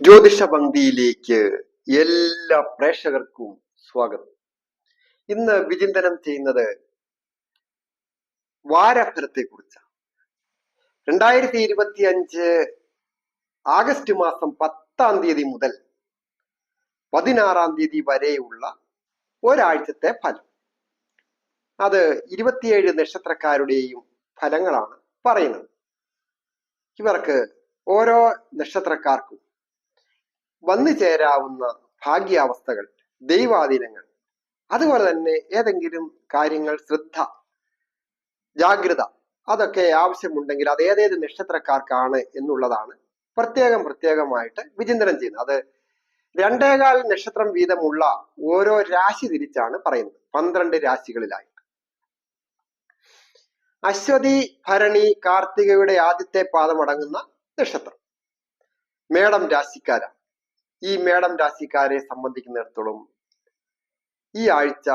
ജ്യോതിഷ പങ്ക്തിയിലേക്ക് എല്ലാ പ്രേക്ഷകർക്കും സ്വാഗതം. ഇന്ന് വിചിന്തനം ചെയ്യുന്നത് വാരഫലത്തെ കുറിച്ചാണ് രണ്ടായിരത്തി ഇരുപത്തി അഞ്ച് ആഗസ്റ്റ് മാസം പത്താം തീയതി മുതൽ പതിനാറാം തീയതി വരെയുള്ള ഒരാഴ്ചത്തെ ഫലം. അത് ഇരുപത്തിയേഴ് നക്ഷത്രക്കാരുടെയും ഫലങ്ങളാണ് പറയുന്നത്. ഇവർക്ക് ഓരോ നക്ഷത്രക്കാർക്കും വന്നു ചേരാവുന്ന ഭാഗ്യാവസ്ഥകൾ ദൈവാധീനങ്ങൾ അതുപോലെ തന്നെ ഏതെങ്കിലും കാര്യങ്ങൾ ശ്രദ്ധ ജാഗ്രത അതൊക്കെ ആവശ്യമുണ്ടെങ്കിൽ അത് ഏതേത് നക്ഷത്രക്കാർക്കാണ് എന്നുള്ളതാണ് പ്രത്യേകം പ്രത്യേകമായിട്ട് വിചിന്തനം ചെയ്യുന്നത്. അത് രണ്ടേകാൽ നക്ഷത്രം വീതമുള്ള ഓരോ രാശി തിരിച്ചാണ് പറയുന്നത്. പന്ത്രണ്ട് രാശികളിലായി. അശ്വതി ഭരണി കാർത്തികയുടെ ആദ്യത്തെ പാദമടങ്ങുന്ന നക്ഷത്രം. മേടം രാശിക്കാരാണ്. ഈ മേടം രാശിക്കാരെ സംബന്ധിക്കുന്നിടത്തോളം ഈ ആഴ്ച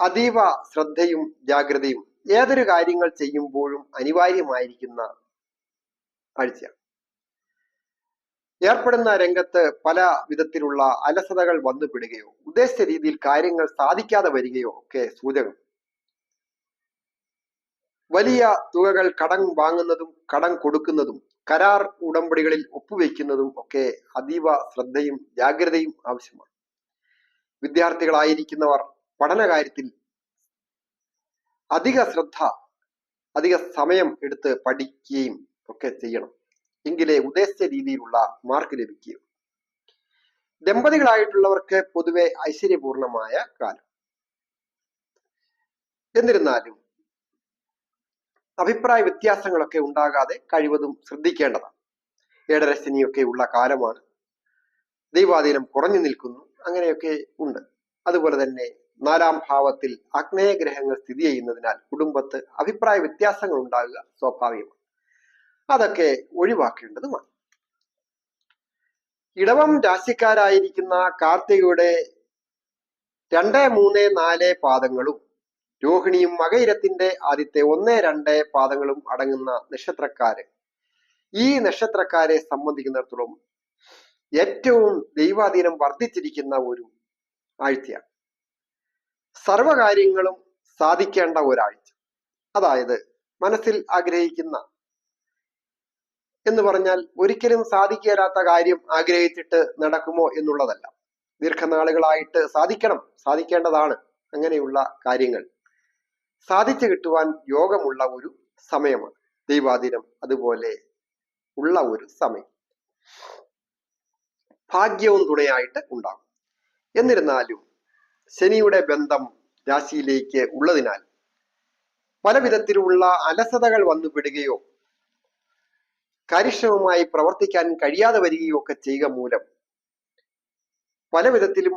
അതീവ ശ്രദ്ധയും ജാഗ്രതയും ഏതൊരു കാര്യങ്ങൾ ചെയ്യുമ്പോഴും അനിവാര്യമായിരിക്കുന്ന ആഴ്ചയാണ്. ഏർപ്പെടുന്ന രംഗത്ത് പല വിധത്തിലുള്ള അലസതകൾ വന്നുപെടുകയോ ഉദ്ദേശിച്ച രീതിയിൽ കാര്യങ്ങൾ സാധിക്കാതെ വരികയോ ഒക്കെ സൂചകം. വലിയ തുകകൾ കടം വാങ്ങുന്നതും കടം കൊടുക്കുന്നതും കരാർ ഉടമ്പടികളിൽ ഒപ്പുവെക്കുന്നതും ഒക്കെ അതീവ ശ്രദ്ധയും ജാഗ്രതയും ആവശ്യമാണ്. വിദ്യാർത്ഥികളായിരിക്കുന്നവർ പഠന കാര്യത്തിൽ അധിക ശ്രദ്ധ അധിക സമയം എടുത്ത് പഠിക്കുകയും ഒക്കെ ചെയ്യണം. എങ്കിലേ ഉദ്ദേശിച്ച രീതിയിലുള്ള മാർക്ക് ലഭിക്കുകയും ദമ്പതികളായിട്ടുള്ളവർക്ക് പൊതുവെ ഐശ്വര്യപൂർണമായ കാലം. എന്നിരുന്നാലും അഭിപ്രായ വ്യത്യാസങ്ങളൊക്കെ ഉണ്ടാകാതെ കഴിവതും ശ്രദ്ധിക്കേണ്ടതാണ്. ഏടരശനിയൊക്കെ ഉള്ള കാലമാണ്. ദൈവാധീനം കുറഞ്ഞു നിൽക്കുന്നു. അങ്ങനെയൊക്കെ ഉണ്ട്. അതുപോലെ തന്നെ നാലാം ഭാവത്തിൽ അഗ്നേയഗ്രഹങ്ങൾ സ്ഥിതി ചെയ്യുന്നതിനാൽ കുടുംബത്ത് അഭിപ്രായ വ്യത്യാസങ്ങൾ ഉണ്ടാകുക സ്വാഭാവികമാണ്. അതൊക്കെ ഒഴിവാക്കേണ്ടതുമാണ്. ഇടവം രാശിക്കാരായിരിക്കുന്ന കാർത്തികയുടെ രണ്ട് മൂന്ന് നാല് പാദങ്ങളും രോഹിണിയും മകയിരത്തിന്റെ ആദ്യത്തെ ഒന്ന് രണ്ട് പാദങ്ങളും അടങ്ങുന്ന നക്ഷത്രക്കാര്. ഈ നക്ഷത്രക്കാരെ സംബന്ധിക്കുന്നിടത്തോളം ഏറ്റവും ദൈവാധീനം വർദ്ധിച്ചിരിക്കുന്ന ഒരു ആഴ്ചയാണ്. സർവകാര്യങ്ങളും സാധിക്കേണ്ട ഒരാഴ്ച. അതായത് മനസ്സിൽ ആഗ്രഹിക്കുന്ന എന്ന് പറഞ്ഞാൽ ഒരിക്കലും സാധിക്കാത്ത കാര്യം ആഗ്രഹിച്ചിട്ട് നടക്കുമോ എന്നുള്ളതല്ല. ദീർഘനാളുകളായിട്ട് സാധിക്കണം സാധിക്കേണ്ടതാണ് അങ്ങനെയുള്ള കാര്യങ്ങൾ. സാധിച്ചു കിട്ടുവാൻ യോഗമുള്ള ഒരു സമയമാണ്. ദൈവാദിനം അതുപോലെ ഉള്ള ഒരു സമയം. ഭാഗ്യവും തുണയായിട്ട് ഉണ്ടാകും. എന്നിരുന്നാലും ശനിയുടെ ബന്ധം രാശിയിലേക്ക് ഉള്ളതിനാൽ പല വിധത്തിലുള്ള അലസതകൾ വന്നുപെടുകയോ കാര്യക്ഷമമായി പ്രവർത്തിക്കാൻ കഴിയാതെ വരികയോ ഒക്കെ ചെയ്യുക മൂലം പല വിധത്തിലും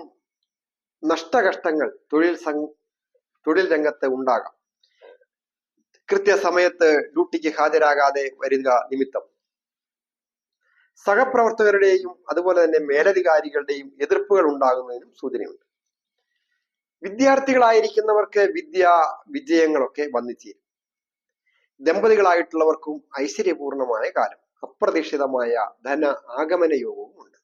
നഷ്ടകഷ്ടങ്ങൾ തൊഴിൽ തൊഴിൽ രംഗത്ത് ഉണ്ടാകാം. കൃത്യസമയത്ത് ഡ്യൂട്ടിക്ക് ഹാജരാകാതെ വരിക നിമിത്തം. സഹപ്രവർത്തകരുടെയും അതുപോലെ തന്നെ മേലധികാരികളുടെയും എതിർപ്പുകൾ ഉണ്ടാകുന്നതിനും സൂചനയുണ്ട്. വിദ്യാർത്ഥികളായിരിക്കുന്നവർക്ക് വിദ്യ വിജയങ്ങളൊക്കെ വന്നിച്ചേരും ചേരും ദമ്പതികളായിട്ടുള്ളവർക്കും ഐശ്വര്യപൂർണമായ കാലം അപ്രതീക്ഷിതമായ ധന ആഗമന യോഗവും ഉണ്ട്.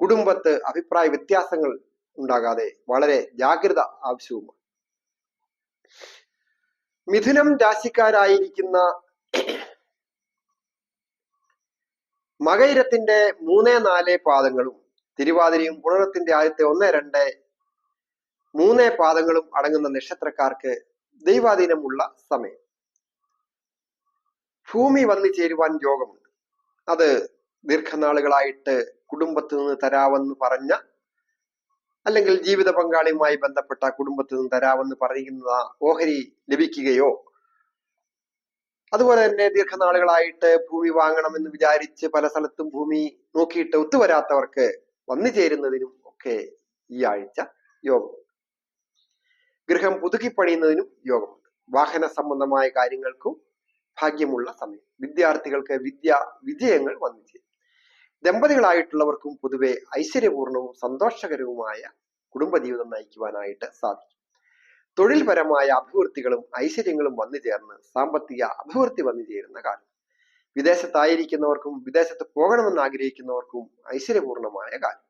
കുടുംബത്ത് അഭിപ്രായ വ്യത്യാസങ്ങൾ ഉണ്ടാകാതെ വളരെ ജാഗ്രത ആവശ്യവുമാണ്. മിഥുനം രാശിക്കാരായിരിക്കുന്ന മകയിരത്തിന്റെ മൂന്ന് നാല് പാദങ്ങളും തിരുവാതിരയും പുണരത്തിന്റെ ആദ്യത്തെ ഒന്ന് രണ്ട് മൂന്ന് പാദങ്ങളും അടങ്ങുന്ന നക്ഷത്രക്കാർക്ക് ദൈവാധീനമുള്ള സമയം. ഭൂമി വന്നു ചേരുവാൻ യോഗമുണ്ട് അത് ദീർഘനാളുകളായിട്ട് കുടുംബത്തിൽ നിന്ന് തരാമെന്ന് പറഞ്ഞ അല്ലെങ്കിൽ ജീവിത പങ്കാളിയുമായി ബന്ധപ്പെട്ട കുടുംബത്തിൽ നിന്ന് തരാമെന്ന് പറയുന്ന ഓഹരി ലഭിക്കുകയോ? അതുപോലെ തന്നെ ദീർഘനാളുകളായിട്ട് ഭൂമി വാങ്ങണമെന്ന് വിചാരിച്ച് പല സ്ഥലത്തും ഭൂമി നോക്കിയിട്ട് ഒത്തുവരാത്തവർക്ക് വന്നു ചേരുന്നതിനും ഒക്കെ ഈ ആഴ്ച യോഗം ഗൃഹം പുതുക്കി പണിയുന്നതിനും യോഗമുണ്ട്. വാഹന സംബന്ധമായ കാര്യങ്ങൾക്കും ഭാഗ്യമുള്ള സമയം. വിദ്യാർത്ഥികൾക്ക് വിദ്യ വിജയങ്ങൾ വന്നു ചേരും. ദമ്പതികളായിട്ടുള്ളവർക്കും പൊതുവെ ഐശ്വര്യപൂർണവും സന്തോഷകരവുമായ കുടുംബജീവിതം നയിക്കുവാനായിട്ട് സാധിക്കും. തൊഴിൽപരമായ അഭിവൃദ്ധികളും ഐശ്വര്യങ്ങളും വന്നു ചേർന്ന് സാമ്പത്തിക അഭിവൃദ്ധി വന്നു ചേരുന്ന കാലം. വിദേശത്തായിരിക്കുന്നവർക്കും വിദേശത്ത് പോകണമെന്ന് ആഗ്രഹിക്കുന്നവർക്കും ഐശ്വര്യപൂർണമായ കാലം.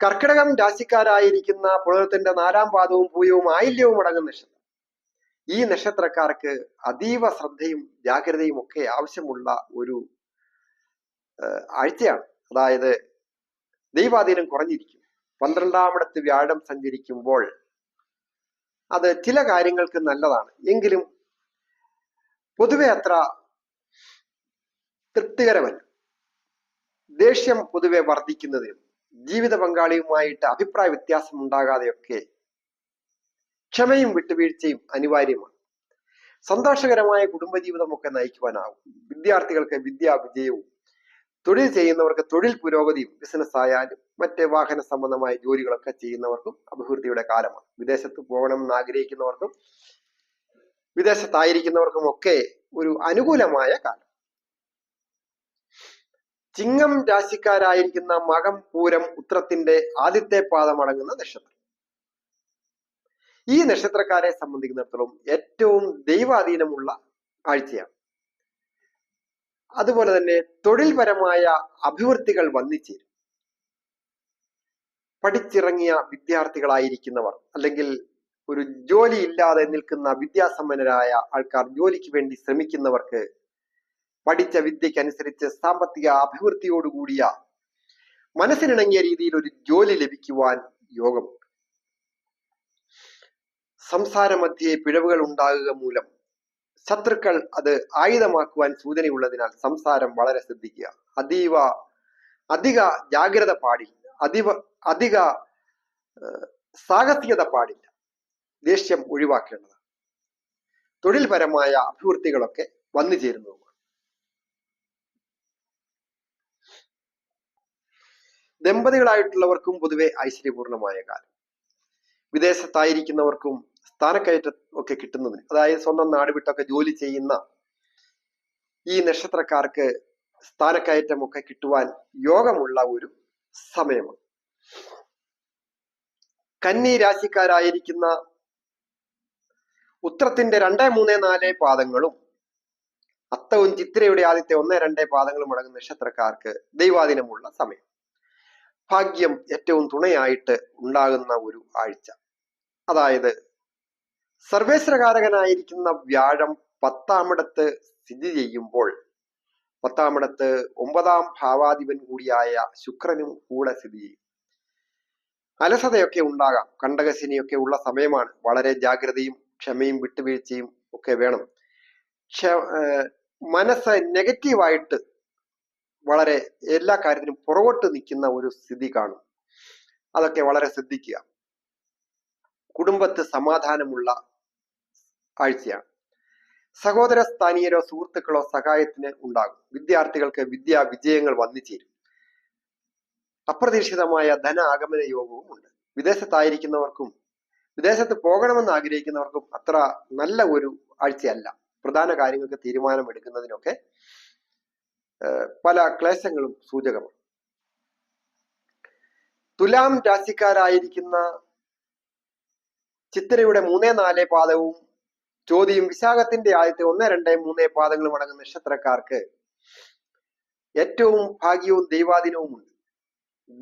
കർക്കിടകം രാശിക്കാരായിരിക്കുന്ന പുലർത്തിന്റെ നാലാം പാദവും പൂയവും ആയില്യവും അടങ്ങുന്ന നക്ഷത്രം. ഈ നക്ഷത്രക്കാർക്ക് അതീവ ശ്രദ്ധയും ജാഗ്രതയും ഒക്കെ ആവശ്യമുള്ള ഒരു ആഴ്ചയാണ്. അതായത് ദൈവാധീനം കുറഞ്ഞിരിക്കും. പന്ത്രണ്ടാമിടത്ത് വ്യാഴം സഞ്ചരിക്കുമ്പോൾ അത് ചില കാര്യങ്ങൾക്ക് നല്ലതാണ്. എങ്കിലും പൊതുവെ അത്ര തൃപ്തികരമല്ല. ദേഷ്യം പൊതുവെ വർദ്ധിക്കുന്നതിനും ജീവിത പങ്കാളിയുമായിട്ട് അഭിപ്രായ വ്യത്യാസം ഉണ്ടാകാതെയൊക്കെ ക്ഷമയും വിട്ടുവീഴ്ചയും അനിവാര്യമാണ്. സന്തോഷകരമായ കുടുംബജീവിതമൊക്കെ നയിക്കുവാനാവും. വിദ്യാർത്ഥികൾക്ക് വിദ്യാ വിജയവും തൊഴിൽ ചെയ്യുന്നവർക്ക് തൊഴിൽ പുരോഗതിയും ബിസിനസ് ആയാലും മറ്റ് വാഹന സംബന്ധമായ ജോലികളൊക്കെ ചെയ്യുന്നവർക്കും അഭിവൃദ്ധിയുടെ കാലമാണ്. വിദേശത്ത് പോകണമെന്ന് ആഗ്രഹിക്കുന്നവർക്കും വിദേശത്തായിരിക്കുന്നവർക്കും ഒക്കെ ഒരു അനുകൂലമായ കാലം. ചിങ്ങം രാശിക്കാരായിരിക്കുന്ന മകം പൂരം ഉത്രത്തിന്റെ ആദ്യത്തെ പാദമടങ്ങുന്ന നക്ഷത്രം. ഈ നക്ഷത്രക്കാരെ സംബന്ധിക്കുന്നിടത്തോളം ഏറ്റവും ദൈവാധീനമുള്ള ആഴ്ചയാണ്. അതുപോലെ തന്നെ തൊഴിൽപരമായ അഭിവൃദ്ധികൾ വന്നിച്ചേരും. പഠിച്ചിറങ്ങിയ വിദ്യാർത്ഥികളായിരിക്കുന്നവർ അല്ലെങ്കിൽ ഒരു ജോലി ഇല്ലാതെ നിൽക്കുന്ന വിദ്യാസമ്പന്നരായ ആൾക്കാർ ജോലിക്ക് വേണ്ടി ശ്രമിക്കുന്നവർക്ക് പഠിച്ച വിദ്യക്കനുസരിച്ച് സാമ്പത്തിക അഭിവൃദ്ധിയോടുകൂടിയ മനസ്സിനിണങ്ങിയ രീതിയിൽ ഒരു ജോലി ലഭിക്കുവാൻ യോഗമുണ്ട്. സംസാര മധ്യേ പിഴവുകൾ ഉണ്ടാകുക മൂലം ശത്രുക്കൾ അത് ആയുധമാക്കുവാൻ സൂചനയുള്ളതിനാൽ സംസാരം വളരെ ശ്രദ്ധിക്കുക. അതീവ അധിക ജാഗ്രത പാടില്ല. അതിവ അധിക സാഹസികത പാടില്ല. ദേഷ്യം ഒഴിവാക്കേണ്ടതാണ്. തൊഴിൽപരമായ അഭിവൃദ്ധികളൊക്കെ വന്നു ചേരുന്നതുമാണ്. ദമ്പതികളായിട്ടുള്ളവർക്കും പൊതുവെ ഐശ്വര്യപൂർണമായ കാലം. വിദേശത്തായിരിക്കുന്നവർക്കും സ്ഥാനക്കയറ്റം ഒക്കെ കിട്ടുന്നതിന്. അതായത് സ്വന്തം നാട് വിട്ടൊക്കെ ജോലി ചെയ്യുന്ന ഈ നക്ഷത്രക്കാർക്ക് സ്ഥാനക്കയറ്റം ഒക്കെ കിട്ടുവാൻ യോഗമുള്ള ഒരു സമയമാണ്. കന്നി രാശിക്കാരായിരിക്കുന്ന ഉത്രത്തിന്റെ രണ്ട് മൂന്ന് നാല് പാദങ്ങളും അത്തവും ചിത്രയുടെ ആദ്യത്തെ ഒന്ന് രണ്ട് പാദങ്ങളും അടങ്ങുന്ന നക്ഷത്രക്കാർക്ക് ദൈവാധീനമുള്ള സമയം. ഭാഗ്യം ഏറ്റവും തുണയായിട്ട് ഉണ്ടാകുന്ന ഒരു ആഴ്ച. അതായത് സർവേശ്വരകാരകനായിരിക്കുന്ന വ്യാഴം പത്താമിടത്ത് സ്ഥിതി ചെയ്യുമ്പോൾ പത്താമിടത്ത് ഒമ്പതാം ഭാവാധിപൻ കൂടിയായ ശുക്രനും കൂടെ സ്ഥിതി ചെയ്യും. അലസതയൊക്കെ ഉണ്ടാകാം കണ്ടകശനിയൊക്കെ ഉള്ള സമയമാണ്. വളരെ ജാഗ്രതയും ക്ഷമയും വിട്ടുവീഴ്ചയും ഒക്കെ വേണം. മനസ്സ് നെഗറ്റീവായിട്ട് വളരെ എല്ലാ കാര്യത്തിനും പുറകോട്ട് നിൽക്കുന്ന ഒരു സ്ഥിതി കാണും. അതൊക്കെ വളരെ ശ്രദ്ധിക്കുക. കുടുംബത്ത് സമാധാനമുള്ള ആഴ്ചയാണ് സഹോദര സ്ഥാനീയരോ സുഹൃത്തുക്കളോ സഹായത്തിന് ഉണ്ടാകും. വിദ്യാർത്ഥികൾക്ക് വിദ്യാ വിജയങ്ങൾ വന്നു ചേരും. അപ്രതീക്ഷിതമായ ധന ആഗമന യോഗവും ഉണ്ട്. വിദേശത്തായിരിക്കുന്നവർക്കും വിദേശത്ത് പോകണമെന്ന് ആഗ്രഹിക്കുന്നവർക്കും അത്ര നല്ല ഒരു ആഴ്ചയല്ല. പ്രധാന കാര്യങ്ങൾക്ക് തീരുമാനമെടുക്കുന്നതിനൊക്കെ പല ക്ലേശങ്ങളും സൂചകമാണ്. തുലാം രാശിക്കാരായിരിക്കുന്ന ചിത്തിരയുടെ മൂന്നേ നാലേ പാദവും ചോദ്യം വിശാഖത്തിന്റെ ആദ്യത്തെ ഒന്ന് രണ്ട് മൂന്ന് പാദങ്ങൾ അടങ്ങുന്ന നക്ഷത്രക്കാർക്ക് ഏറ്റവും ഭാഗ്യവും ദൈവാധീനവും ഉണ്ട്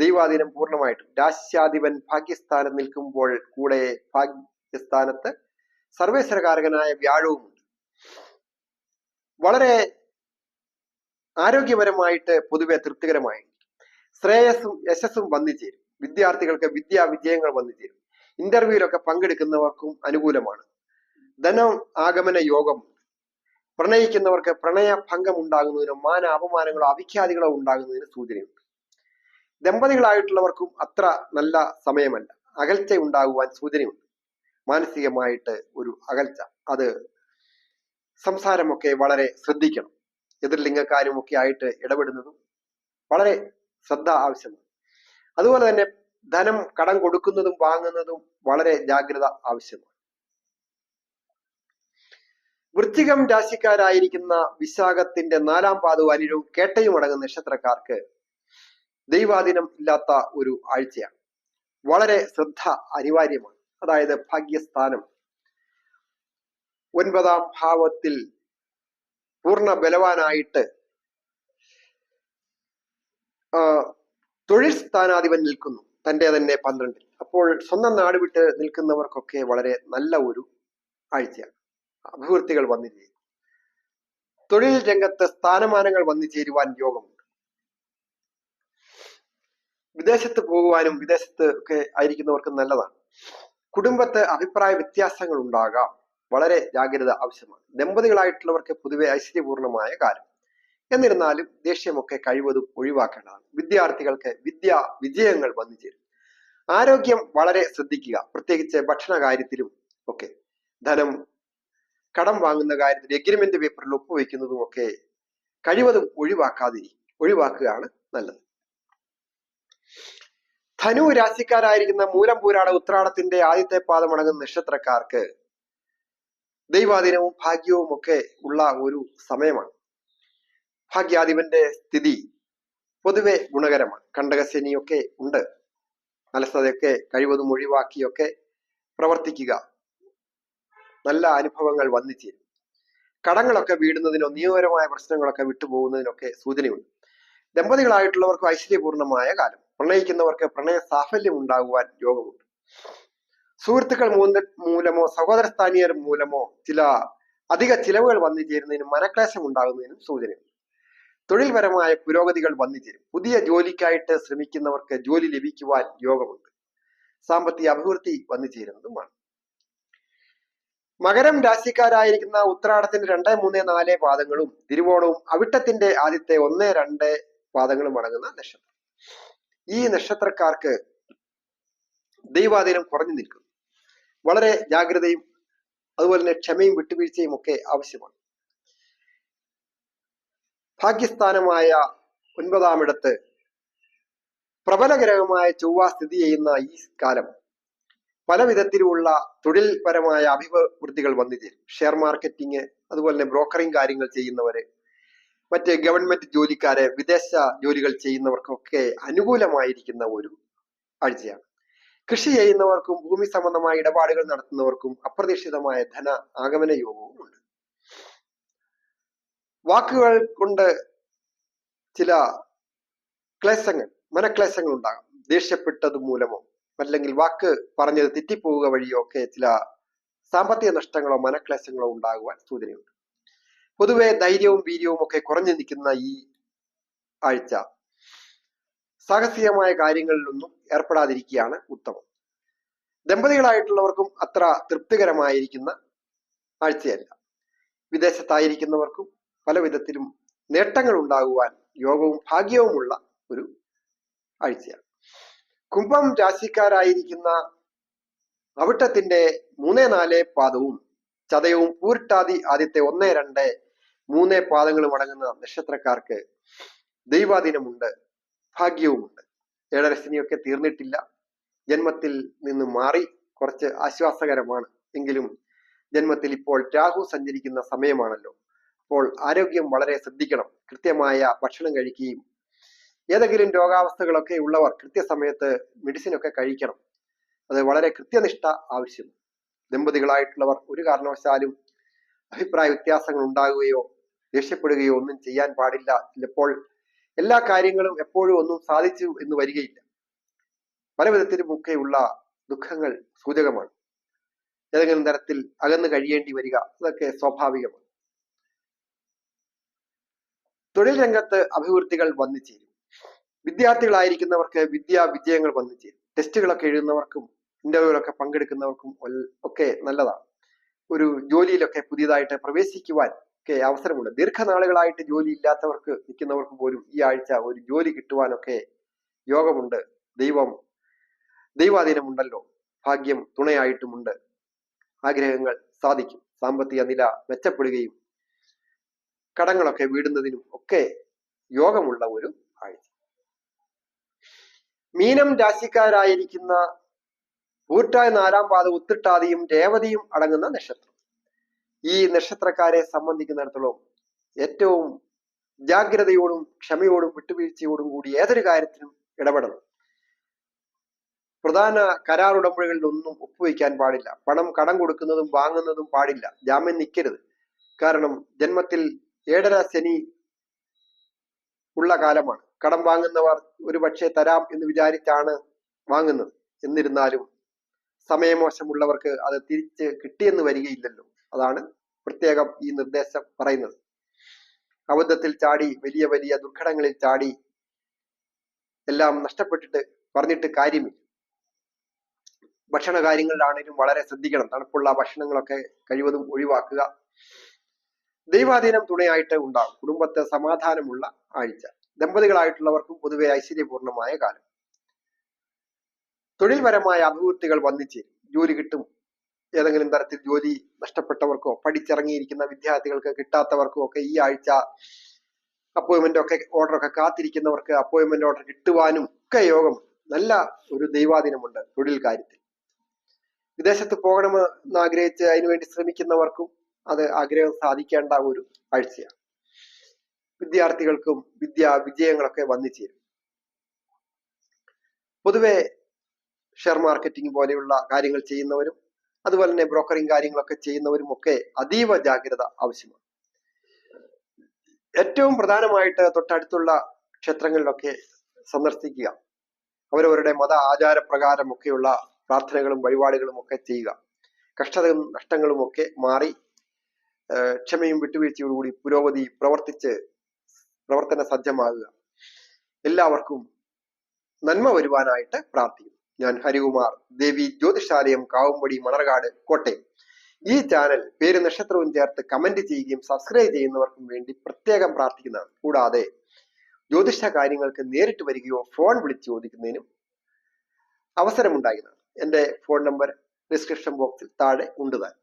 ദൈവാധീനം പൂർണമായിട്ടും. രാശ്യാധിപൻ ഭാഗ്യസ്ഥാനം നിൽക്കുമ്പോൾ കൂടെ ഭാഗ്യസ്ഥാനത്ത് സർവേശ്വരകാരകനായ വ്യാഴവുമുണ്ട്. വളരെ ആരോഗ്യപരമായിട്ട് പൊതുവെ തൃപ്തികരമായി. ശ്രേയസ്സും യശസ്സും വന്നു ചേരും വിദ്യാർത്ഥികൾക്ക് വിദ്യാ വിജയങ്ങൾ വന്നു ചേരും ഇന്റർവ്യൂവിലൊക്കെ പങ്കെടുക്കുന്നവർക്കും അനുകൂലമാണ്. ധനം ആഗമന യോഗം. പ്രണയിക്കുന്നവർക്ക് പ്രണയ ഭംഗം ഉണ്ടാകുന്നതിനും മാന അപമാനങ്ങളോ അവിഖ്യാതികളോ ഉണ്ടാകുന്നതിന് സൂചനയുണ്ട്. ദമ്പതികളായിട്ടുള്ളവർക്കും അത്ര നല്ല സമയമല്ല. അകൽച്ച ഉണ്ടാകുവാൻ സൂചനയുണ്ട്. മാനസികമായിട്ട് ഒരു അകൽച്ച. അത് സംസാരമൊക്കെ വളരെ ശ്രദ്ധിക്കണം. എതിർലിംഗക്കാരും ഒക്കെ ആയിട്ട് ഇടപെടുന്നതും വളരെ ശ്രദ്ധ ആവശ്യമാണ്. അതുപോലെ തന്നെ ധനം കടം കൊടുക്കുന്നതും വാങ്ങുന്നതും വളരെ ജാഗ്രത ആവശ്യമാണ്. വൃശ്ചികം രാശിക്കാരായിരിക്കുന്ന വിശാഖത്തിന്റെ നാലാം പാദവും അനിഴവും കേട്ടയും അടങ്ങുന്ന നക്ഷത്രക്കാർക്ക് ദൈവാധീനം ഇല്ലാത്ത ഒരു ആഴ്ചയാണ്. വളരെ ശ്രദ്ധ അനിവാര്യമാണ്. അതായത് ഭാഗ്യസ്ഥാനം. ഒൻപതാം ഭാവത്തിൽ പൂർണ ബലവാനായിട്ട് തൊഴിൽ സ്ഥാനാധിപൻ നിൽക്കുന്നു. തന്റെ തന്നെ പന്ത്രണ്ടിൽ. അപ്പോൾ സ്വന്തം നാട് വിട്ട് നിൽക്കുന്നവർക്കൊക്കെ വളരെ നല്ല ഒരു ആഴ്ചയാണ്. അഭിവൃദ്ധികൾ വന്നു ചേരും. തൊഴിൽ രംഗത്ത് സ്ഥാനമാനങ്ങൾ വന്നു ചേരുവാൻ യോഗമുണ്ട്. വിദേശത്ത് പോകുവാനും വിദേശത്ത് ഒക്കെ ആയിരിക്കുന്നവർക്ക് നല്ലതാണ്. കുടുംബത്ത് അഭിപ്രായ വ്യത്യാസങ്ങൾ ഉണ്ടാകാം. വളരെ ജാഗ്രത ആവശ്യമാണ്. ദമ്പതികളായിട്ടുള്ളവർക്ക് പൊതുവെ ഐശ്വര്യപൂർണമായ കാര്യം. എന്നിരുന്നാലും ദേഷ്യമൊക്കെ കഴിവതും ഒഴിവാക്കേണ്ടതാണ്. വിദ്യാർത്ഥികൾക്ക് വിദ്യ വിജയങ്ങൾ വന്നു ചേരും. ആരോഗ്യം വളരെ ശ്രദ്ധിക്കുക. പ്രത്യേകിച്ച് ഭക്ഷണ കാര്യത്തിലും ഒക്കെ. ധനം കടം വാങ്ങുന്ന കാര്യത്തിൽ എഗ്രിമെന്റ് പേപ്പറിൽ ഒപ്പുവെക്കുന്നതും ഒക്കെ കഴിവതും ഒഴിവാക്കാതിരി ഒഴിവാക്കുകയാണ് നല്ലത്. ധനു രാശിക്കാരായിരിക്കുന്ന മൂലം പൂരാട ഉത്രാടത്തിന്റെ ആദ്യത്തെ പാദമടങ്ങുന്ന നക്ഷത്രക്കാർക്ക് ദൈവാധീനവും ഭാഗ്യവും ഒക്കെ ഉള്ള ഒരു സമയമാണ്. ഭാഗ്യാധിപന്റെ സ്ഥിതി പൊതുവെ ഗുണകരമാണ്. കണ്ടകശനിയൊക്കെ ഉണ്ട്. അലസതയൊക്കെ കഴിവതും ഒഴിവാക്കിയൊക്കെ പ്രവർത്തിക്കുക. നല്ല അനുഭവങ്ങൾ വന്നു കടങ്ങളൊക്കെ വീടുന്നതിനോ നിയമപരമായ പ്രശ്നങ്ങളൊക്കെ വിട്ടുപോകുന്നതിനൊക്കെ സൂചനയുണ്ട്. ദമ്പതികളായിട്ടുള്ളവർക്ക് ഐശ്വര്യപൂർണമായ കാലം പ്രണയിക്കുന്നവർക്ക് പ്രണയ സാഫല്യം ഉണ്ടാകുവാൻ യോഗമുണ്ട്. സുഹൃത്തുക്കൾ മൂലമോ സഹോദര സ്ഥാനീയർ മൂലമോ ചില അധിക ചിലവുകൾ വന്നു ചേരുന്നതിനും മനക്ലേശം ഉണ്ടാകുന്നതിനും സൂചനയുണ്ട്. തൊഴിൽപരമായ പുരോഗതികൾ വന്നു ചേരും പുതിയ ജോലിക്കായിട്ട് ശ്രമിക്കുന്നവർക്ക് ജോലി ലഭിക്കുവാൻ യോഗമുണ്ട്. സാമ്പത്തിക അഭിവൃദ്ധി വന്നു ചേരുന്നതുമാണ് മകരം രാശിക്കാരായിരിക്കുന്ന ഉത്രാടത്തിന്റെ രണ്ട് മൂന്ന് നാല് പാദങ്ങളും തിരുവോണവും അവിട്ടത്തിന്റെ ആദ്യത്തെ ഒന്ന് രണ്ട് പാദങ്ങളും അടങ്ങുന്ന നക്ഷത്രം. ഈ നക്ഷത്രക്കാർക്ക് ദൈവാധീനം കുറഞ്ഞു നിൽക്കും. വളരെ ജാഗ്രതയും അതുപോലെ തന്നെ ക്ഷമയും വിട്ടുവീഴ്ചയും ഒക്കെ ആവശ്യമാണ്. ഭാഗ്യസ്ഥാനമായ ഒൻപതാമിടത്ത് പ്രബലഗ്രഹമായ ചൊവ്വ സ്ഥിതി ചെയ്യുന്ന ഈ കാലം പല വിധത്തിലുള്ള തൊഴിൽപരമായ അഭിവൃദ്ധികൾ വന്നു ചേരും ഷെയർ മാർക്കറ്റിംഗ് അതുപോലെ തന്നെ ബ്രോക്കറിംഗ് കാര്യങ്ങൾ ചെയ്യുന്നവര് മറ്റ് ഗവൺമെന്റ് ജോലിക്കാരെ വിദേശ ജോലികൾ ചെയ്യുന്നവർക്കൊക്കെ അനുകൂലമായിരിക്കുന്ന ഒരു ആഴ്ചയാണ്. കൃഷി ചെയ്യുന്നവർക്കും ഭൂമി സംബന്ധമായ ഇടപാടുകൾ നടത്തുന്നവർക്കും അപ്രതീക്ഷിതമായ ധന ആഗമന യോഗവും ഉണ്ട്. വാക്കുകൾ കൊണ്ട് ചില ക്ലേശങ്ങൾ മനക്ലേശങ്ങൾ ഉണ്ടാകും. ദേഷ്യപ്പെട്ടത് മൂലമോ അല്ലെങ്കിൽ വാക്ക് പറഞ്ഞത് തെറ്റിപ്പോവുക വഴിയോ ഒക്കെ ചില സാമ്പത്തിക നഷ്ടങ്ങളോ മനക്ലേശങ്ങളോ ഉണ്ടാകുവാൻ സൂചനയുണ്ട്. പൊതുവെ ധൈര്യവും വീര്യവും ഒക്കെ കുറഞ്ഞു നിൽക്കുന്ന ഈ ആഴ്ച സാഹസികമായ കാര്യങ്ങളിലൊന്നും ഏർപ്പെടാതിരിക്കുകയാണ് ഉത്തമം. ദമ്പതികളായിട്ടുള്ളവർക്കും അത്ര തൃപ്തികരമായിരിക്കുന്ന ആഴ്ചയല്ല. വിദേശത്തായിരിക്കുന്നവർക്കും പല വിധത്തിലും നേട്ടങ്ങൾ ഉണ്ടാകുവാൻ യോഗവും ഭാഗ്യവുമുള്ള ഒരു ആഴ്ചയാണ്. കുംഭം രാശിക്കാരായിരിക്കുന്ന അവിട്ടത്തിന്റെ മൂന്ന് നാല് പാദവും ചതയവും പൂരിട്ടാതി ആദ്യത്തെ ഒന്ന് രണ്ട് മൂന്ന് പാദങ്ങളും അടങ്ങുന്ന നക്ഷത്രക്കാർക്ക് ദൈവാധീനമുണ്ട് ഭാഗ്യവുമുണ്ട്. ഏഴരശനിയൊക്കെ തീർന്നിട്ടില്ല. ജന്മത്തിൽ നിന്ന് മാറി കുറച്ച് ആശ്വാസകരമാണ്. എങ്കിലും ജന്മത്തിൽ ഇപ്പോൾ രാഹു സഞ്ചരിക്കുന്ന സമയമാണല്ലോ. അപ്പോൾ ആരോഗ്യം വളരെ ശ്രദ്ധിക്കണം. കൃത്യമായ ഭക്ഷണം കഴിക്കുകയും ഏതെങ്കിലും രോഗാവസ്ഥകളൊക്കെ ഉള്ളവർ കൃത്യസമയത്ത് മെഡിസിൻ ഒക്കെ കഴിക്കണം. അത് വളരെ കൃത്യനിഷ്ഠ ആവശ്യം. ദമ്പതികളായിട്ടുള്ളവർ ഒരു കാരണവശാലും അഭിപ്രായ വ്യത്യാസങ്ങൾ ഉണ്ടാകുകയോ ദേഷ്യപ്പെടുകയോ ഒന്നും ചെയ്യാൻ പാടില്ല. ചിലപ്പോൾ എല്ലാ കാര്യങ്ങളും എപ്പോഴും ഒന്നും സാധിച്ചു എന്ന് വരികയില്ല. പല വിധത്തിലുമൊക്കെയുള്ള ദുഃഖങ്ങൾ സൂചകമാണ്. ഏതെങ്കിലും തരത്തിൽ അകന്നു കഴിയേണ്ടി വരിക അതൊക്കെ സ്വാഭാവികമാണ്. തൊഴിൽ രംഗത്ത് അഭിവൃദ്ധികൾ വന്നു ചേരും. വിദ്യാർത്ഥികളായിരിക്കുന്നവർക്ക് വിദ്യാ വിജയങ്ങൾ വന്നു ചേരും. ടെസ്റ്റുകളൊക്കെ എഴുതുന്നവർക്കും ഇന്റർവ്യൂലൊക്കെ പങ്കെടുക്കുന്നവർക്കും ഒക്കെ നല്ലതാണ്. ഒരു ജോലിയിലൊക്കെ പുതിയതായിട്ട് പ്രവേശിക്കുവാൻ ഒക്കെ അവസരമുണ്ട്. ദീർഘനാളുകളായിട്ട് ജോലി ഇല്ലാത്തവർക്ക് നിൽക്കുന്നവർക്ക് പോലും ഈ ആഴ്ച ഒരു ജോലി കിട്ടുവാനൊക്കെ യോഗമുണ്ട്. ദൈവം ദൈവാധീനമുണ്ടല്ലോ. ഭാഗ്യം തുണയായിട്ടുമുണ്ട്. ആഗ്രഹങ്ങൾ സാധിക്കും. സാമ്പത്തിക നില മെച്ചപ്പെടുകയും കടങ്ങളൊക്കെ വീടുന്നതിനും ഒക്കെ യോഗമുള്ള ഒരു മീനം രാശിക്കാരായിരിക്കുന്ന ഊറ്റായ നാലാം പാത ഉത്തിട്ടാതിയും രേവതിയും അടങ്ങുന്ന നക്ഷത്രം. ഈ നക്ഷത്രക്കാരെ സംബന്ധിക്കുന്നിടത്തോളം ഏറ്റവും ജാഗ്രതയോടും ക്ഷമയോടും വിട്ടുവീഴ്ചയോടും കൂടി ഏതൊരു കാര്യത്തിനും ഇടപെടണം. പ്രധാന കരാർ ഒന്നും ഒപ്പുവയ്ക്കാൻ പാടില്ല. പണം കടം കൊടുക്കുന്നതും വാങ്ങുന്നതും പാടില്ല. ജാമ്യം നിൽക്കരുത്. കാരണം ജന്മത്തിൽ ഏഴര ശനി ഉള്ള കാലമാണ്. കടം വാങ്ങുന്നവർ ഒരു പക്ഷേ തരാം എന്ന് വിചാരിച്ചാണ് വാങ്ങുന്നത്. എന്നിരുന്നാലും സമയമോശമുള്ളവർക്ക് അത് തിരിച്ച് കിട്ടിയെന്ന് വരികയില്ലല്ലോ. അതാണ് പ്രത്യേകം ഈ നിർദ്ദേശം പറയുന്നത്. അബദ്ധത്തിൽ ചാടി വലിയ വലിയ ദുർഘടങ്ങളിൽ ചാടി എല്ലാം നഷ്ടപ്പെട്ടിട്ട് പറഞ്ഞിട്ട് കാര്യമില്ല. ഭക്ഷണ കാര്യങ്ങളിലാണെങ്കിലും വളരെ ശ്രദ്ധിക്കണം. തണുപ്പുള്ള ഭക്ഷണങ്ങളൊക്കെ കഴിവതും ഒഴിവാക്കുക. ദൈവാധീനം തുണയായിട്ട് ഉണ്ടാകും കുടുംബത്തെ സമാധാനമുള്ള ആഴ്ച. ദമ്പതികളായിട്ടുള്ളവർക്കും പൊതുവെ ഐശ്വര്യപൂർണമായ കാലം. തൊഴിൽപരമായ അഭിവൃദ്ധികൾ വന്നിച്ചേരും ജോലി കിട്ടും. ഏതെങ്കിലും തരത്തിൽ ജോലി നഷ്ടപ്പെട്ടവർക്കോ പഠിച്ചിറങ്ങിയിരിക്കുന്ന വിദ്യാർത്ഥികൾക്ക് കിട്ടാത്തവർക്കോ ഒക്കെ ഈ ആഴ്ച അപ്പോയിന്റ്മെന്റ് ഒക്കെ ഓർഡർ ഒക്കെ കാത്തിരിക്കുന്നവർക്ക് അപ്പോയിന്റ്മെന്റ് ഓർഡർ കിട്ടുവാനും ഒക്കെ യോഗം നല്ല ഒരു ദൈവാധീനമുണ്ട് തൊഴിൽ കാര്യത്തിൽ. വിദേശത്ത് പോകണമെന്ന് ആഗ്രഹിച്ച് അതിനുവേണ്ടി ശ്രമിക്കുന്നവർക്കും അത് ആഗ്രഹം സാധിക്കേണ്ട ഒരു ആഴ്ചയാണ്. വിദ്യാർത്ഥികൾക്കും വിദ്യാ വിജയങ്ങളൊക്കെ വന്നു ചേരും പൊതുവെ ഷെയർ മാർക്കറ്റിംഗ് പോലെയുള്ള കാര്യങ്ങൾ ചെയ്യുന്നവരും അതുപോലെ തന്നെ ബ്രോക്കറിംഗ് കാര്യങ്ങളൊക്കെ ചെയ്യുന്നവരും ഒക്കെ അതീവ ജാഗ്രത ആവശ്യമാണ്. ഏറ്റവും പ്രധാനമായിട്ട് തൊട്ടടുത്തുള്ള ക്ഷേത്രങ്ങളിലൊക്കെ സന്ദർശിക്കുക. അവരവരുടെ മത ആചാരപ്രകാരം ഒക്കെയുള്ള പ്രാർത്ഥനകളും വഴിപാടുകളും ഒക്കെ ചെയ്യുക. കഷ്ടതയും നഷ്ടങ്ങളും ഒക്കെ മാറി ക്ഷമയും വിട്ടുവീഴ്ചയോടുകൂടി പുരോഗതി പ്രവർത്തിച്ച് പ്രവർത്തന സജ്ജമാകുക. എല്ലാവർക്കും നന്മ വരുവാനായിട്ട് പ്രാർത്ഥിക്കുന്നു. ഞാൻ ഹരികുമാർ ദേവി ജ്യോതിഷാലയം കാവുംപടി മണർകാട് കോട്ടയം. ഈ ചാനൽ പേര് നക്ഷത്രവും ചേർത്ത് കമന്റ് ചെയ്യുകയും സബ്സ്ക്രൈബ് ചെയ്യുന്നവർക്കും വേണ്ടി പ്രത്യേകം പ്രാർത്ഥിക്കുന്നതാണ്. കൂടാതെ ജ്യോതിഷ കാര്യങ്ങൾക്ക് നേരിട്ട് വരികയോ ഫോൺ വിളിച്ച് ചോദിക്കുന്നതിനും അവസരമുണ്ടാകുന്നതാണ്. എന്റെ ഫോൺ നമ്പർ ഡിസ്ക്രിപ്ഷൻ ബോക്സിൽ താഴെ ഉണ്ട് താൻ.